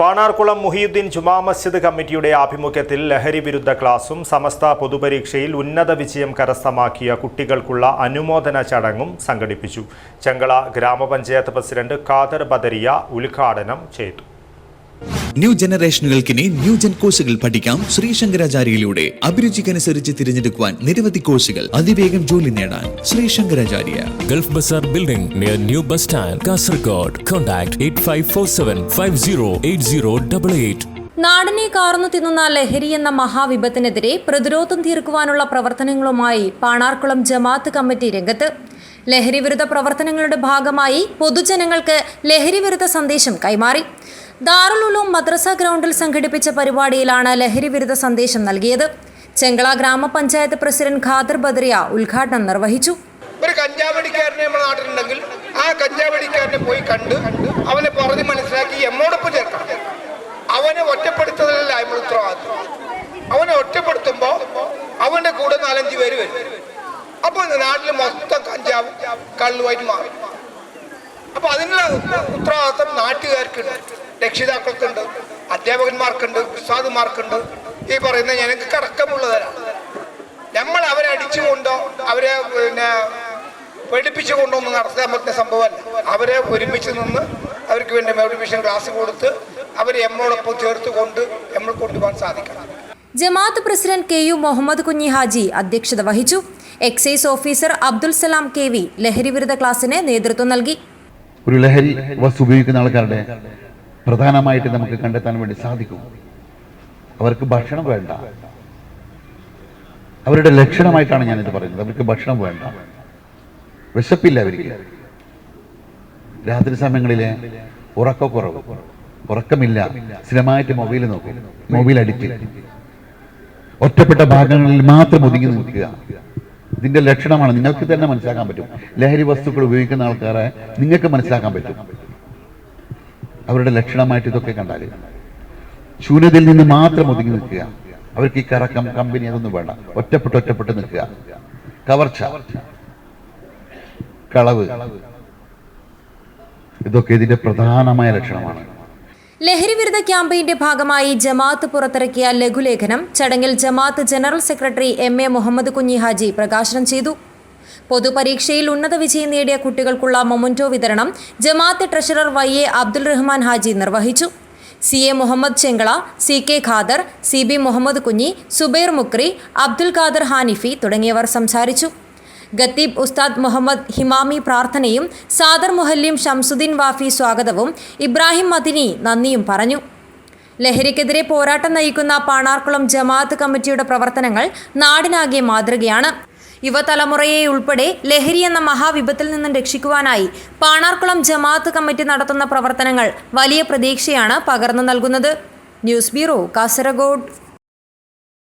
പാണാർകുളം മുഹിയുദ്ദീൻ ജുമാ മസ്ജിദ് കമ്മിറ്റിയുടെ ആഭിമുഖ്യത്തിൽ ലഹരി വിരുദ്ധ ക്ലാസും സമസ്ത പൊതുപരീക്ഷയിൽ ഉന്നത വിജയം കരസ്ഥമാക്കിയ കുട്ടികൾക്കുള്ള അനുമോദന ചടങ്ങും സംഘടിപ്പിച്ചു. ചെങ്കള ഗ്രാമപഞ്ചായത്ത് പ്രസിഡന്റ് കാദർ ബദരിയ ഉദ്ഘാടനം ചെയ്തു. ന്യൂ ജനറേഷനുകൾക്കിനി ന്യൂ ജൻ കോഴ്സുകൾ പഠിക്കാം ശ്രീ ശങ്കരാചാര്യയിലൂടെ. അഭിരുചിക്കനുസരിച്ച് തിരഞ്ഞെടുക്കുവാൻ നിരവധി കോഴ്സുകൾ അതിവേഗം ജോലി നേടാൻ Sri Shankaracharya. Gulf bazaar building near new bus stand Kasaragod contact eight five four seven five zero eight zero double eight നാടിനെ കാർന്നു തിന്നുന്ന ലഹരി എന്ന മഹാവിപത്തിനെതിരെ പ്രതിരോധം തീർക്കുവാനുള്ള പ്രവർത്തനങ്ങളുമായി പാണാർക്കുളം ജമാഅത്ത് കമ്മിറ്റി രംഗത്ത്. ലഹരി വിരുദ്ധ പ്രവർത്തനങ്ങളുടെ ഭാഗമായി പൊതുജനങ്ങൾക്ക് ലഹരി വിരുദ്ധ സന്ദേശം കൈമാറി. ദാറുൽ ഉലൂം മദ്രസ ഗ്രൗണ്ടിൽ സംഘടിപ്പിച്ച പരിപാടിയിലാണ് ലഹരി വിരുദ്ധ സന്ദേശം നൽകിയത്. ചെങ്കള ഗ്രാമപഞ്ചായത്ത് പ്രസിഡന്റ് ഖാദർ ബദ്രിയ ഉദ്ഘാടനം നിർവഹിച്ചു. ഒരു കഞ്ചാവടിക്കാരനെ നമ്മുടെ നാട്ടിലുണ്ടെങ്കിൽ ആ കഞ്ചാവടിക്കാരനെ പോയി കണ്ട് അവനെ പറഞ്ഞ് മനസ്സിലാക്കി എമ്മോടൊപ്പ് ചേർക്കണം. അവനെ ഒറ്റപ്പെടുത്തതല്ല നമ്മൾ ഉത്തരവാദിത്വം. അവനെ ഒറ്റപ്പെടുത്തുമ്പോൾ അവന്റെ കൂടെ നാലഞ്ച് പേര് വരും. അപ്പോൾ നാട്ടിൽ മൊത്തം കഞ്ചാവ് കള്ളുമായിട്ട് മാറും. അപ്പൊ അതിനുള്ള ഉത്തരവാദിത്വം നാട്ടുകാർക്കുണ്ട്. രക്ഷിതാക്കൾക്കുണ്ട് അധ്യാപകന്മാർക്കുണ്ട് ഉസ്താദുമാർക്കുണ്ട്. ഈ പറയുന്ന ഞങ്ങൾക്ക് കടക്കമുള്ളതരാണ് നമ്മൾ അവരെ അടിച്ചുകൊണ്ടോ അവരെ പിന്നെ പഠിപ്പിച്ചുകൊണ്ടോ ഒന്നും നടത്താൻ പറ്റുന്ന സംഭവമല്ല. അവരെ ഒരുമിച്ച് നിന്ന് അവർക്ക് വേണ്ടി മോട്ടിവേഷൻ ക്ലാസ് കൊടുത്ത് അവരെ എമ്മോടൊപ്പം ചേർത്ത് കൊണ്ട് നമ്മൾ കൊണ്ടുപോകാൻ സാധിക്കണം. ജമാഅത്ത് president K U Muhammad Kunhi Haji അധ്യക്ഷത വഹിച്ചു. Excise officer Abdul Salam K V ലഹരി വിരുദ്ധ ക്ലാസിന് നേതൃത്വം നൽകി. ഒരു ലഹരി വസ്തു ഉപയോഗിക്കുന്ന ആൾക്കാരുടെ പ്രധാനമായിട്ട് നമുക്ക് കണ്ടെത്താൻ വേണ്ടി സാധിക്കും. അവർക്ക് ഭക്ഷണം വേണ്ട. അവരുടെ ലക്ഷണമായിട്ടാണ് ഞാനിത് പറയുന്നത്. അവർക്ക് ഭക്ഷണം വേണ്ട. വിശപ്പില്ല അവർക്ക്. രാത്രി സമയങ്ങളിലെ ഉറക്കക്കുറവ് ഉറക്കമില്ല. സ്ഥിരമായിട്ട് മൊബൈൽ നോക്കും. മൊബൈൽ അടിച്ച് ഒറ്റപ്പെട്ട ഭാഗങ്ങളിൽ മാത്രം ഒതുങ്ങി നിൽക്കുക. ഇതിന്റെ ലക്ഷണമാണ്. നിങ്ങൾക്ക് തന്നെ മനസ്സിലാക്കാൻ പറ്റും. ലഹരി വസ്തുക്കൾ ഉപയോഗിക്കുന്ന ആൾക്കാരെ നിങ്ങൾക്ക് മനസ്സിലാക്കാൻ പറ്റും. അവരുടെ ലക്ഷണമായിട്ട് ഇതൊക്കെ കണ്ടാൽ ശൂന്യതയിൽ നിന്ന് മാത്രം ഒതുങ്ങി നിൽക്കുക. അവർക്ക് ഈ കറക്കം കമ്പനി അതൊന്നും വേണ്ട. ഒറ്റപ്പെട്ട് ഒറ്റപ്പെട്ട് നിൽക്കുക. കവർച്ച. കളവ്. ഇതൊക്കെ ഇതിന്റെ പ്രധാനമായ ലക്ഷണമാണ്. ലഹരി വിരുദ്ധ ക്യാമ്പയിന്റെ ഭാഗമായി ജമാഅത്ത് പുറത്തിറക്കിയ ലഘുലേഖനം ചടങ്ങിൽ ജമാഅത്ത് general secretary M A Muhammad Kunhi Haji പ്രകാശനം ചെയ്തു. പൊതുപരീക്ഷയിൽ ഉന്നത വിജയം നേടിയ കുട്ടികൾക്കുള്ള മൊമന്റോ വിതരണം ജമാഅത്ത് treasurer Y A Abdul Rahman Haji നിർവഹിച്ചു. C A Muhammad Chengala C K Khader C B Muhammad Kunhi Zubair Mukri Abdul Khader ഹാനിഫി തുടങ്ങിയവർ സംസാരിച്ചു. ഗത്തീബ് ഉസ്താദ് മുഹമ്മദ് ഹിമാമി പ്രാർത്ഥനയും സാദർ മുഹല്ലിം ഷംസുദ്ദീൻ വാഫി സ്വാഗതവും ഇബ്രാഹിം മദിനി നന്ദിയും പറഞ്ഞു. ലഹരിക്കെതിരെ പോരാട്ടം നയിക്കുന്ന പാണാർക്കുളം ജമാഅത്ത് കമ്മിറ്റിയുടെ പ്രവർത്തനങ്ങൾ നാടിനാകെ മാതൃകയാണ്. യുവതലമുറയെ ഉൾപ്പെടെ ലഹരി എന്ന മഹാവിപത്തിൽ നിന്നും രക്ഷിക്കുവാനായി പാണാർക്കുളം ജമാഅത്ത് കമ്മിറ്റി നടത്തുന്ന പ്രവർത്തനങ്ങൾ വലിയ പ്രതീക്ഷയാണ് പകർന്നു നൽകുന്നത്. News bureau Kasaragod.